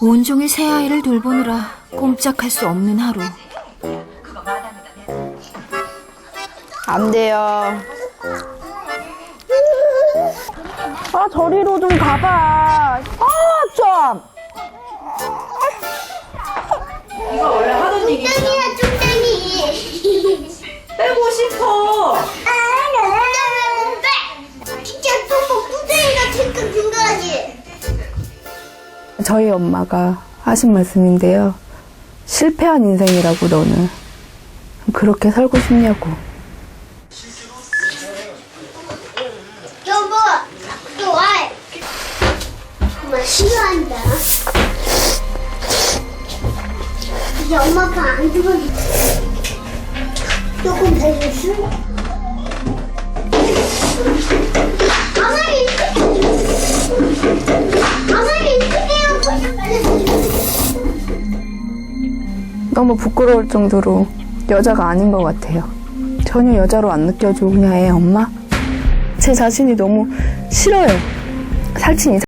온종일 새 아이를 돌보느라 꼼짝할 수 없는 하루. 안 돼요. 아, 저리로 좀 가봐. 아, 저희 엄마가 하신 말씀인데요. 실패한 인생이라고 너는. 그렇게 살고 싶냐고. 여보 또 와. 엄마 싫어한다 이제 엄마 가안 들어줘 조금 더어 너무 부끄러울 정도로 여자가 아닌 것 같아요. 전혀 여자로 안 느껴져, 그냥 애 엄마. 제 자신이 너무 싫어요. 살찐 이